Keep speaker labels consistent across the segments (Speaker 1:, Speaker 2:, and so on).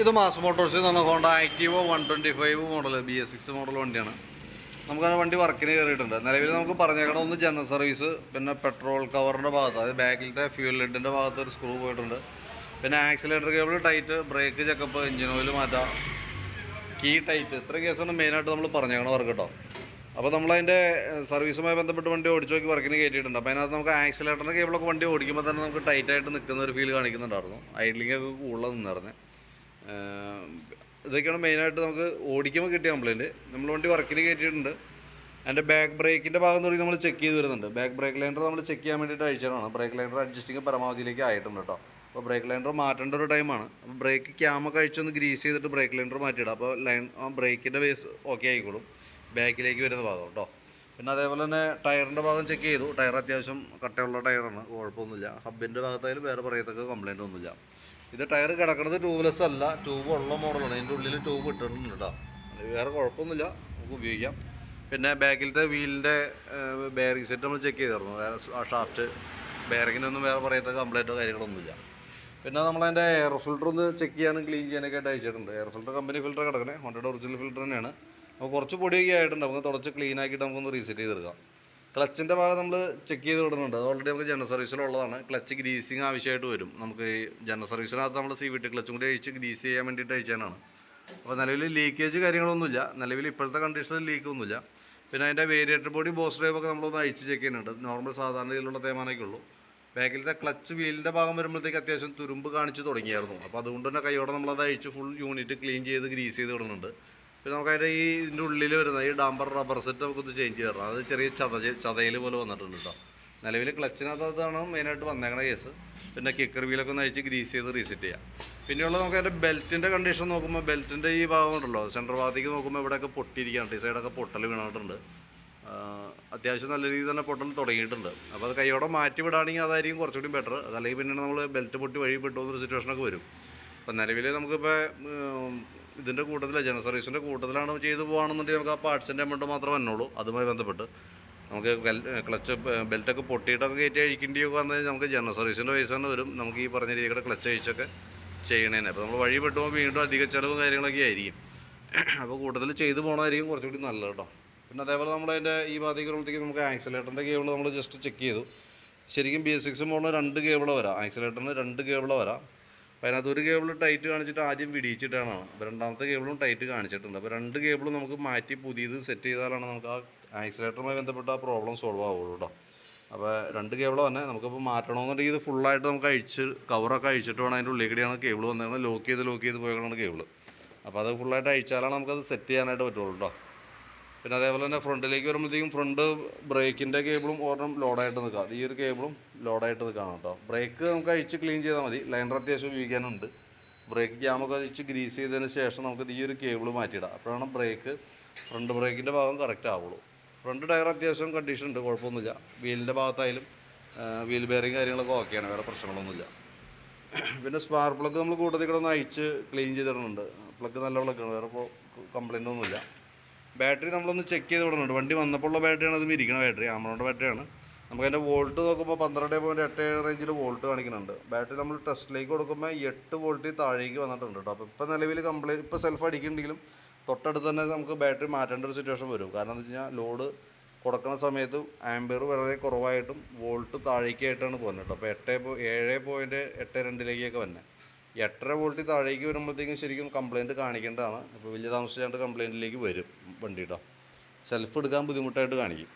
Speaker 1: ഇത് മാസ് മോട്ടോഴ്സ് എന്ന് പറഞ്ഞാൽ Honda Activa one twenty five model B S six model വണ്ടിയാണ് നമുക്ക് ആ വണ്ടി വർക്കിന് കയറിയിട്ടുണ്ട് നിലവിൽ നമുക്ക് പറഞ്ഞേക്കണം ഒന്ന് ജനറൽ സർവീസ് പിന്നെ പെട്രോൾ കവറിൻ്റെ ഭാഗത്ത് അതായത് ബാക്കിലത്തെ ഫ്യൂൽ ലെഡിൻ്റെ ഭാഗത്ത് ഒരു സ്ക്രൂ പോയിട്ടുണ്ട് പിന്നെ accelerator cable tight brake checkup engine oil മാറ്റാം കീ ടൈറ്റ് ഇത്ര കേസാണ് മെയിനായിട്ട് നമ്മൾ പറഞ്ഞേക്കണം വർക്ക് കേട്ടോ അപ്പോൾ നമ്മളതിൻ്റെ സർവീസുമായി ബന്ധപ്പെട്ട് വണ്ടി ഓടിച്ചു നോക്കി വർക്കിന് കയറ്റിയിട്ടുണ്ട് അപ്പോൾ അതിനകത്ത് നമുക്ക് ആക്സിലേറ്ററിൻ്റെ കേബിളൊക്കെ വണ്ടി ഓടിക്കുമ്പോൾ തന്നെ നമുക്ക് ടൈറ്റായിട്ട് നിൽക്കുന്ന ഒരു ഫീൽ കാണിക്കുന്നുണ്ടായിരുന്നു ഐഡ്ലിങ്ങൊക്കെ കൂടുതലാണ് നിന്നായിരുന്നേ ഇതൊക്കെയാണ് മെയിനായിട്ട് നമുക്ക് ഓടിക്കുമ്പോൾ കിട്ടിയ കംപ്ലയിൻറ്റ് നമ്മൾ വണ്ടി വർക്കിൽ കയറ്റിയിട്ടുണ്ട് അതിൻ്റെ ബാക്ക് ബ്രേക്കിൻ്റെ ഭാഗം തുടങ്ങി നമ്മൾ ചെക്ക് ചെയ്ത് വരുന്നുണ്ട് ബാക്ക് ബ്രേക്ക് ലൈൻഡർ നമ്മൾ ചെക്ക് ചെയ്യാൻ വേണ്ടിയിട്ട് അയച്ചതാണ് ബ്രേക്ക് ലൈൻഡർ അഡ്ജസ്റ്റിംഗ് പരമാവധിയിലേക്ക് ആയിട്ടുണ്ട് കേട്ടോ അപ്പോൾ ബ്രേക്ക് ലൈൻഡർ മാറ്റേണ്ട ഒരു ടൈമാണ് അപ്പോൾ ബ്രേക്ക് ക്യാമ കഴിച്ചൊന്ന് ഗ്രീസ് ചെയ്തിട്ട് ബ്രേക്ക് ലൈൻഡർ മാറ്റിയിടാം അപ്പോൾ ലൈൻ ബ്രേക്കിൻ്റെ ബേസ് ഓക്കെ ആയിക്കോളും ബാക്കിലേക്ക് വരുന്ന ഭാഗം കേട്ടോ പിന്നെ അതേപോലെ തന്നെ ടയറിൻ്റെ ഭാഗം ചെക്ക് ചെയ്തു ടയർ അത്യാവശ്യം കട്ടയുള്ള ടയറാണ് കുഴപ്പമൊന്നുമില്ല ഹബിൻ്റെ ഭാഗത്തായാലും വേറെ പറയത്തക്ക കംപ്ലയിൻ്റ് ഒന്നുമില്ല ഇത് ടയർ കിടക്കുന്നത് ട്യൂബ്ലെസ് അല്ല ട്യൂബ് ഉള്ള മോഡലാണ് അതിൻ്റെ ഉള്ളിൽ ട്യൂബ് ഇട്ടിട്ടുണ്ട് കേട്ടോ വേറെ കുഴപ്പമൊന്നുമില്ല നമുക്ക് ഉപയോഗിക്കാം പിന്നെ ബാക്കിലത്തെ വീലിൻ്റെ ബെയറിംഗ് സെറ്റ് നമ്മൾ ചെക്ക് ചെയ്തിരുന്നു വേറെ ആ ഷാഫ്റ്റ് ബെയറിങ്ങിനൊന്നും വേറെ പറയാത്ത കംപ്ലൈൻറ്റോ കാര്യങ്ങളൊന്നുമില്ല പിന്നെ നമ്മളതിൻ്റെ എയർ ഫിൽറ്റർ ഒന്ന് ചെക്ക് ചെയ്യാനും ക്ലീൻ ചെയ്യാനൊക്കെ ആയിട്ട് അയച്ചിട്ടുണ്ട് എയർ ഫിൽറ്റർ കമ്പനി ഫിൽറ്റർ കിടക്കണേ ഹോണ്ടയുടെ ഒറിജിനൽ ഫിൽറ്റർ തന്നെയാണ് അപ്പോൾ കുറച്ച് പൊടിയൊക്കെ ആയിട്ടുണ്ട് നമുക്ക് തുടച്ച് ക്ലീൻ ആക്കിയിട്ട് നമുക്കൊന്ന് റീസെറ്റ് ചെയ്തെടുക്കാം ക്ലച്ചിൻ്റെ ഭാഗം നമ്മൾ ചെക്ക് ചെയ്ത് വിടുന്നുണ്ട് അത് ഓൾറെഡി നമുക്ക് ജനറൽ സർവീസിലുള്ളതാണ് ക്ലച്ച് ഗ്രീസിങ് ആവശ്യമായിട്ട് വരും നമുക്ക് ഈ ജനറൽ സർവീസിനകത്ത് നമ്മൾ സി വി ടി ക്ലച്ചും കൂടി അഴിച്ച് ഗ്രീസ് ചെയ്യാൻ വേണ്ടിയിട്ട് അയച്ചാനാണ് അപ്പോൾ നിലവിൽ ലീക്കേജ് കാര്യങ്ങളൊന്നുമില്ല നിലവിൽ ഇപ്പോഴത്തെ കണ്ടീഷനിൽ ലീക്ക് ഒന്നുമില്ല പിന്നെ അതിൻ്റെ വേരിയേറ്റർ ബോഡി ബോസ് ഡ്രൈവ് ഒക്കെ നമ്മളൊന്ന് അഴിച്ച് ചെക്ക് ചെയ്യുന്നുണ്ട് നോർമൽ സാധാരണ രീതിയിലുള്ള തേമാനൊക്കെ ഉള്ളൂ ബാക്കിലത്തെ ക്ലച്ച് വീലിൻ്റെ ഭാഗം വരുമ്പോഴത്തേക്ക് അത്യാവശ്യം തുരുമ്പ് കാണിച്ച് തുടങ്ങിയായിരുന്നു അപ്പോൾ അതുകൊണ്ട് തന്നെ കൈയോടെ നമ്മളത് അഴിച്ച് ഫുൾ യൂണിറ്റ് ക്ലീൻ ചെയ്ത് ഗ്രീസ് ചെയ്ത് വിടുന്നുണ്ട് പിന്നെ നമുക്കതിൻ്റെ ഈ ഇതിൻ്റെ ഉള്ളിൽ വരുന്ന ഈ ഡാംബർ റബ്ബർ സെറ്റ് നമുക്കൊന്ന് ചേഞ്ച് ചെയ്തു തരണം അത് ചെറിയ ചത ചതയിൽ പോലെ വന്നിട്ടുണ്ട് കേട്ടോ നിലവിൽ അതാണ് മെയിനായിട്ട് വന്നേക്കണ കേസ് പിന്നെ കിക്കർ വീലൊക്കെ ഒന്ന് അയച്ച് ഗ്രീസ് ചെയ്ത് റീസെറ്റ് ചെയ്യാം പിന്നെയുള്ള നമുക്ക് അതിൻ്റെ ബെൽറ്റിൻ്റെ കണ്ടീഷൻ നോക്കുമ്പോൾ ബെൽറ്റിൻ്റെ ഈ ഭാഗം ഉണ്ടല്ലോ സെൻട്രൽ ഭാഗത്തേക്ക് നോക്കുമ്പോൾ ഇവിടെയൊക്കെ പൊട്ടിയിരിക്കുകയാണ് ഈ സൈഡൊക്കെ പൊട്ടൽ വീണിട്ടുണ്ട് അത്യാവശ്യം നല്ല രീതിയിൽ തന്നെ പൊട്ടൽ തുടങ്ങിയിട്ടുണ്ട് അപ്പോൾ അത് കൈയോടെ മാറ്റി വിടുകയാണെങ്കിൽ അതായിരിക്കും കുറച്ചുകൂടി ബെറ്റർ അതല്ലെങ്കിൽ പിന്നെ നമ്മൾ ബെൽറ്റ് പൊട്ടി വഴി പെട്ടു എന്നൊരു സിറ്റുവേഷനൊക്കെ വരും അപ്പോൾ നിലവിൽ നമുക്കിപ്പോൾ ഇതിൻ്റെ കൂട്ടത്തിൽ ജനറൽ സർവീസിൻ്റെ കൂട്ടത്തിലാണ് ചെയ്തു പോകുകയാണെന്നുണ്ടെങ്കിൽ നമുക്ക് ആ പാർട്സിൻ്റെ എമൗണ്ട് മാത്രമേ വന്നോളൂ അതുമായി ബന്ധപ്പെട്ട് നമുക്ക് ക്ലച്ച് ബെൽറ്റൊക്കെ പൊട്ടിയിട്ടൊക്കെ കയറ്റി അഴിക്കേണ്ടിയൊക്കെ വന്നു കഴിഞ്ഞാൽ നമുക്ക് ജനറൽ സർവീസിൻ്റെ പൈസ തന്നെ വരും നമുക്ക് ഈ പറഞ്ഞ രീതിയുടെ ക്ലച്ച് അഴിച്ചൊക്കെ ചെയ്യണേനെ അപ്പോൾ നമ്മൾ വഴി പെട്ടുമ്പോൾ വീണ്ടും അധിക ചിലവും കാര്യങ്ങളൊക്കെ ആയിരിക്കും അപ്പോൾ കൂട്ടത്തിൽ ചെയ്തു പോകണമായിരിക്കും കുറച്ചുകൂടി നല്ലത് കേട്ടോ പിന്നെ അതേപോലെ നമ്മളതിൻ്റെ ഈ ഭാഗത്തേക്ക് വരുമ്പോഴത്തേക്ക് നമുക്ക് ആക്സിലേറ്ററിൻ്റെ കേബിൾ നമ്മൾ ജസ്റ്റ് ചെക്ക് ചെയ്തു ശരിക്കും ബി എസ് സിക്സ് മോളിൽ രണ്ട് കേബിൾ വരാം ആക്സിലേറ്ററിന് രണ്ട് കേബിൾ വരാം അപ്പോൾ അതിനകത്ത് ഒരു കേബിൾ ടൈറ്റ് കാണിച്ചിട്ട് ആദ്യം വിടിയിച്ചിട്ടാണ് അപ്പോൾ രണ്ടാമത്തെ കേബിളും ടൈറ്റ് കാണിച്ചിട്ടുണ്ട് അപ്പോൾ രണ്ട് കേബിളും നമുക്ക് മാറ്റി പുതിയത് സെറ്റ് ചെയ്താലാണ് നമുക്ക് ആ ആക്സിലേറ്ററുമായി ബന്ധപ്പെട്ട ആ പ്രോബ്ലം സോൾവ് ആവുള്ളൂ കേട്ടോ അപ്പോൾ രണ്ട് കേബിൾ തന്നെ നമുക്കിപ്പോൾ മാറ്റണമെന്നുണ്ടെങ്കിൽ ഇത് ഫുള്ളായിട്ട് നമുക്ക് അഴിച്ച് കവറൊക്കെ അഴിച്ചിട്ട് വേണം അതിൻ്റെ ഉള്ളിൽ കൂടിയാണ് കേബിൾ വന്നിരുന്നത് ലോക്ക് ചെയ്ത് ലോക്ക് ചെയ്ത് പോയതാണ് കേബിൾ അപ്പോൾ അത് ഫുള്ളായിട്ട് അഴിച്ചാലാണ് നമുക്കത് സെറ്റ് ചെയ്യാനായിട്ട് പറ്റുള്ളൂ കേട്ടോ പിന്നെ അതേപോലെ തന്നെ ഫ്രണ്ടിലേക്ക് വരുമ്പോഴത്തേക്കും ഫ്രണ്ട് ബ്രേക്കിൻ്റെ കേബിളും ഒരെണ്ണം ലോഡായിട്ട് നിൽക്കുക ഈ ഒരു കേബിളും ലോഡായിട്ട് നിൽക്കുകയാണ് കേട്ടോ ബ്രേക്ക് നമുക്ക് അഴിച്ച് ക്ലീൻ ചെയ്താൽ മതി ലൈനർ അത്യാവശ്യം ഉപയോഗിക്കാനുണ്ട് ബ്രേക്ക് ജാമൊക്കെ അഴിച്ച് ഗ്രീസ് ചെയ്തതിന് ശേഷം നമുക്ക് ഈ ഒരു കേബിൾ മാറ്റിയിടാം അപ്പോഴാണ് ബ്രേക്ക് ഫ്രണ്ട് ബ്രേക്കിൻ്റെ ഭാഗം കറക്റ്റ് ആവുള്ളൂ ഫ്രണ്ട് ടയർ അത്യാവശ്യം കണ്ടീഷൻ ഉണ്ട് കുഴപ്പമൊന്നുമില്ല വീലിൻ്റെ ഭാഗത്തായാലും വീൽ ബെയറിങ് കാര്യങ്ങളൊക്കെ ഓക്കെയാണ് വേറെ പ്രശ്നങ്ങളൊന്നുമില്ല പിന്നെ സ്പാർ പ്ലഗ് നമ്മൾ കൂട്ടത്തിൽ കൂടെ ഒന്ന് അഴിച്ച് ക്ലീൻ ചെയ്തിടുന്നുണ്ട് പ്ലഗ് നല്ല പ്ലഗ്ഗാണ് വേറെ ഇപ്പോൾ കംപ്ലയിൻ്റ് ഒന്നുമില്ല ബാറ്ററി നമ്മളൊന്ന് ചെക്ക് ചെയ്ത് വിടുന്നുണ്ട് വണ്ടി വന്നപ്പോൾ ബാറ്ററിയാണ് അതും ഇരിക്കുന്ന ബാറ്ററി ബാറ്ററി ബാറ്ററിയാണ് നമുക്ക് അതിൻ്റെ വോൾട്ട് നോക്കുമ്പോൾ പന്ത്രണ്ട് പോയിൻറ്റ് എട്ട് ഏഴ് റേഞ്ചിൽ വോൾട്ട് കാണിക്കുന്നുണ്ട് ബാറ്ററി നമ്മൾ ടെസ്റ്റിലേക്ക് കൊടുക്കുമ്പോൾ എട്ട് വോൾട്ടിൽ താഴേക്ക് വന്നിട്ടുണ്ട് കേട്ടോ അപ്പോൾ ഇപ്പോൾ നിലവിൽ കംപ്ലൈൻറ്റ് ഇപ്പോൾ സെൽഫ് അടിക്കുന്നുണ്ടെങ്കിലും തൊട്ടടുത്ത് തന്നെ നമുക്ക് ബാറ്ററി മാറ്റേണ്ട ഒരു സിറ്റുവേഷൻ വരും കാരണം എന്താ വെച്ച് കഴിഞ്ഞാൽ ലോഡ് കൊടുക്കുന്ന സമയത്ത് ആംബിയർ വളരെ കുറവായിട്ടും വോൾട്ട് താഴേക്കായിട്ടാണ് പോകുന്നത് കേട്ടോ അപ്പോൾ എട്ട് ഏഴ് പോയിൻറ്റ് എട്ട് രണ്ടിലേക്കൊക്കെ വന്നത് എട്ടര വോൾട്ടിൽ താഴേക്ക് വരുമ്പോഴത്തേക്കും ശരിക്കും കംപ്ലയിൻറ്റ് കാണിക്കേണ്ടതാണ് അപ്പോൾ വലിയ താമസിച്ചാണ്ട് കംപ്ലയിൻറ്റിലേക്ക് വരും വണ്ടിയുടെ സെൽഫ് എടുക്കാൻ ബുദ്ധിമുട്ടായിട്ട് കാണിക്കും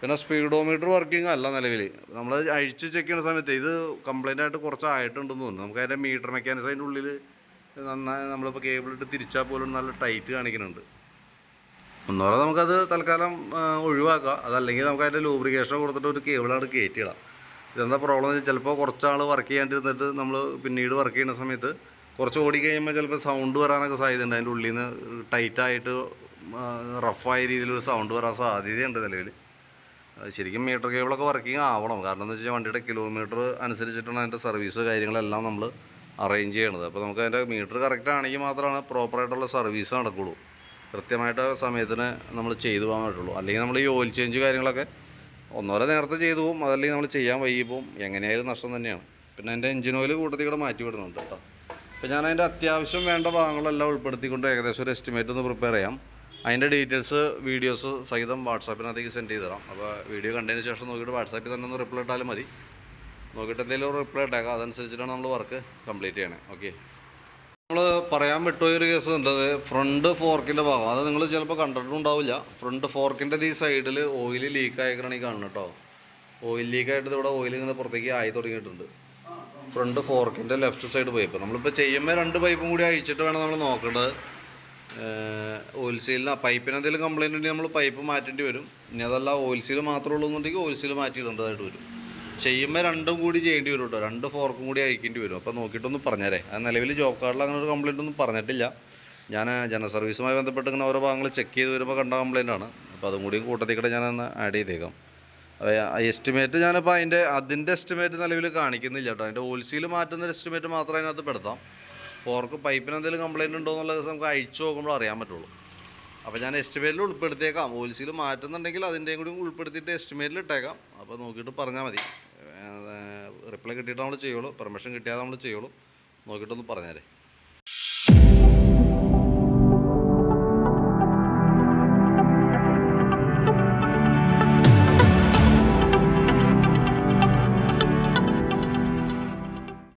Speaker 1: പിന്നെ സ്പീഡോമീറ്റർ വർക്കിംഗ് അല്ല നിലവിൽ നമ്മൾ അഴിച്ച് ചെക്ക് ചെയ്യുന്ന സമയത്ത് ഇത് കംപ്ലയിൻ്റ് ആയിട്ട് കുറച്ച് ആയിട്ടുണ്ടെന്ന് തോന്നുന്നു നമുക്ക് അതിൻ്റെ മീറ്റർ മെക്കാനിസം അതിൻ്റെ ഉള്ളിൽ നന്നായി നമ്മളിപ്പോൾ കേബിൾ ഇട്ട് തിരിച്ചാൽ പോലും നല്ല ടൈറ്റ് കാണിക്കുന്നുണ്ട് ഒന്നോടെ നമുക്കത് തൽക്കാലം ഒഴിവാക്കാം അതല്ലെങ്കിൽ നമുക്ക് അതിൻ്റെ ലൂബ്രിക്കേഷൻ കൊടുത്തിട്ട് ഒരു കേബിളാണ് കയറ്റിയിടാം ഇതെന്താ പ്രോബ്ലം എന്ന് ചിലപ്പോൾ കുറച്ചാൾ വർക്ക് ചെയ്യാണ്ടിരുന്നിട്ട് നമ്മൾ പിന്നീട് വർക്ക് ചെയ്യുന്ന സമയത്ത് കുറച്ച് ഓടി കഴിയുമ്പോൾ ചിലപ്പോൾ സൗണ്ട് വരാനൊക്കെ ഉണ്ട് അതിൻ്റെ ഉള്ളിൽ നിന്ന് ടൈറ്റായിട്ട് റഫായ രീതിയിലൊരു സൗണ്ട് വരാൻ സാധ്യതയുണ്ട് നിലവിൽ ശരിക്കും മീറ്റർ കേബിളൊക്കെ വർക്കിംഗ് ആവണം കാരണം എന്ന് വെച്ചാൽ വണ്ടിയുടെ കിലോമീറ്റർ അനുസരിച്ചിട്ടാണ് അതിൻ്റെ സർവീസ് കാര്യങ്ങളെല്ലാം നമ്മൾ അറേഞ്ച് ചെയ്യണത് അപ്പോൾ നമുക്ക് അതിൻ്റെ മീറ്റർ കറക്റ്റ് ആണെങ്കിൽ മാത്രമാണ് പ്രോപ്പറായിട്ടുള്ള സർവീസ് നടക്കുള്ളൂ കൃത്യമായിട്ട് സമയത്തിന് നമ്മൾ ചെയ്തു പോകാൻ പറ്റുള്ളൂ അല്ലെങ്കിൽ നമ്മൾ ഈ ഓയിൽ ചേഞ്ച് കാര്യങ്ങളൊക്കെ ഒന്നോരെ നേരത്തെ ചെയ്തു പോവും അതല്ലെങ്കിൽ നമ്മൾ ചെയ്യാൻ വൈകിപ്പോവും എങ്ങനെയായാലും നഷ്ടം തന്നെയാണ് പിന്നെ എൻ്റെ എഞ്ചിൻ ഓയിൽ കൂട്ടത്തിൽ കൂടെ മാറ്റി വിടുന്നുണ്ട് കേട്ടോ അപ്പോൾ ഞാൻ അതിൻ്റെ അത്യാവശ്യം വേണ്ട ഭാഗങ്ങളെല്ലാം ഉൾപ്പെടുത്തിക്കൊണ്ട് ഏകദേശം ഒരു എസ്റ്റിമേറ്റ് ഒന്ന് പ്രിപ്പയർ ചെയ്യാം അതിൻ്റെ ഡീറ്റെയിൽസ് വീഡിയോസ് സഹിതം വാട്സാപ്പിനകത്തേക്ക് സെൻഡ് ചെയ്ത് തരാം അപ്പോൾ വീഡിയോ കണ്ടതിന് ശേഷം നോക്കിയിട്ട് വാട്സാപ്പിൽ തന്നെ ഒന്ന് റിപ്ലൈ ഇട്ടാലും മതി നോക്കിയിട്ട് എന്തെങ്കിലും റിപ്ലൈ ഇട്ടേക്കാം അതനുസരിച്ചിട്ടാണ് നമ്മൾ വർക്ക് കംപ്ലീറ്റ് ചെയ്യണേ ഓക്കെ നമ്മൾ പറയാൻ പറ്റുമൊരു കേസ് ഉണ്ടത് ഫ്രണ്ട് ഫോർക്കിൻ്റെ ഭാഗം അത് നിങ്ങൾ ചിലപ്പോൾ കണ്ടിട്ടുണ്ടാവില്ല ഫ്രണ്ട് ഫോർക്കിൻ്റെ ഈ സൈഡിൽ ഓയിൽ ലീക്ക് ആയിക്കാണ് ഈ കേട്ടോ ഓയിൽ ലീക്കായിട്ട് ഇവിടെ ഓയിൽ ഇങ്ങനെ പുറത്തേക്ക് ആയി തുടങ്ങിയിട്ടുണ്ട് ഫ്രണ്ട് ഫോർക്കിൻ്റെ ലെഫ്റ്റ് സൈഡ് പൈപ്പ് നമ്മളിപ്പോൾ ചെയ്യുമ്പോൾ രണ്ട് പൈപ്പും കൂടി അഴിച്ചിട്ട് വേണം നമ്മൾ നോക്കേണ്ടത് ഓയിൽ സീലിന് പൈപ്പിന് എന്തെങ്കിലും കംപ്ലയിൻ്റ് ഉണ്ടെങ്കിൽ നമ്മൾ പൈപ്പ് മാറ്റേണ്ടി വരും ഇനി അതല്ല ഓയിൽ സീൽ മാത്രമേ ഉള്ളൂ എന്നുണ്ടെങ്കിൽ ഓയിൽ സീൽ മാറ്റിയിടേണ്ടതായിട്ട് വരും ചെയ്യുമ്പോൾ രണ്ടും കൂടി ചെയ്യേണ്ടി വരും കേട്ടോ രണ്ട് ഫോർക്കും കൂടി അയക്കേണ്ടി വരും അപ്പോൾ നോക്കിയിട്ടൊന്ന് പറഞ്ഞേരെ അത് നിലവിൽ ജോബ് കാർഡിൽ അങ്ങനെ ഒരു കംപ്ലയിൻ്റ് ഒന്നും പറഞ്ഞിട്ടില്ല ഞാൻ ജനസർവീസുമായി ബന്ധപ്പെട്ട് ഇങ്ങനെ ഓരോ ഭാഗങ്ങൾ ചെക്ക് ചെയ്ത് വരുമ്പോൾ കണ്ട കംപ്ലയിൻ്റ് ആണ് അപ്പോൾ അതും കൂടി കൂട്ടത്തിൽ ഞാൻ ഞാനൊന്ന് ആഡ് ചെയ്തേക്കാം എസ്റ്റിമേറ്റ് ഞാനിപ്പോൾ അതിൻ്റെ അതിൻ്റെ എസ്റ്റിമേറ്റ് നിലവിൽ കാണിക്കുന്നില്ല കേട്ടോ അതിൻ്റെ ഹോൾസെയിൽ മാറ്റുന്ന എസ്റ്റിമേറ്റ് മാത്രമേ അതിനകത്ത് പെടുത്താം ഫോർക്ക് പൈപ്പിന് എന്തെങ്കിലും കംപ്ലയിൻ്റ് ഉണ്ടോ എന്നുള്ളത് നമുക്ക് അയച്ചു നോക്കുമ്പോൾ അറിയാൻ പറ്റുള്ളൂ അപ്പോൾ ഞാൻ എസ്റ്റിമേറ്റിൽ ഉൾപ്പെടുത്തിയേക്കാം പോലീസിൽ മാറ്റുന്നുണ്ടെങ്കിൽ അതിൻ്റെയും കൂടി ഉൾപ്പെടുത്തിയിട്ട് എസ്റ്റിമേറ്റിൽ ഇട്ടേക്കാം അപ്പോൾ നോക്കിയിട്ട് പറഞ്ഞാൽ മതി റിപ്ലൈ കിട്ടിയിട്ട് നമ്മൾ ചെയ്യുള്ളൂ പെർമിഷൻ കിട്ടിയാൽ നമ്മൾ ചെയ്യുള്ളൂ നോക്കിയിട്ടൊന്ന് പറഞ്ഞാലേ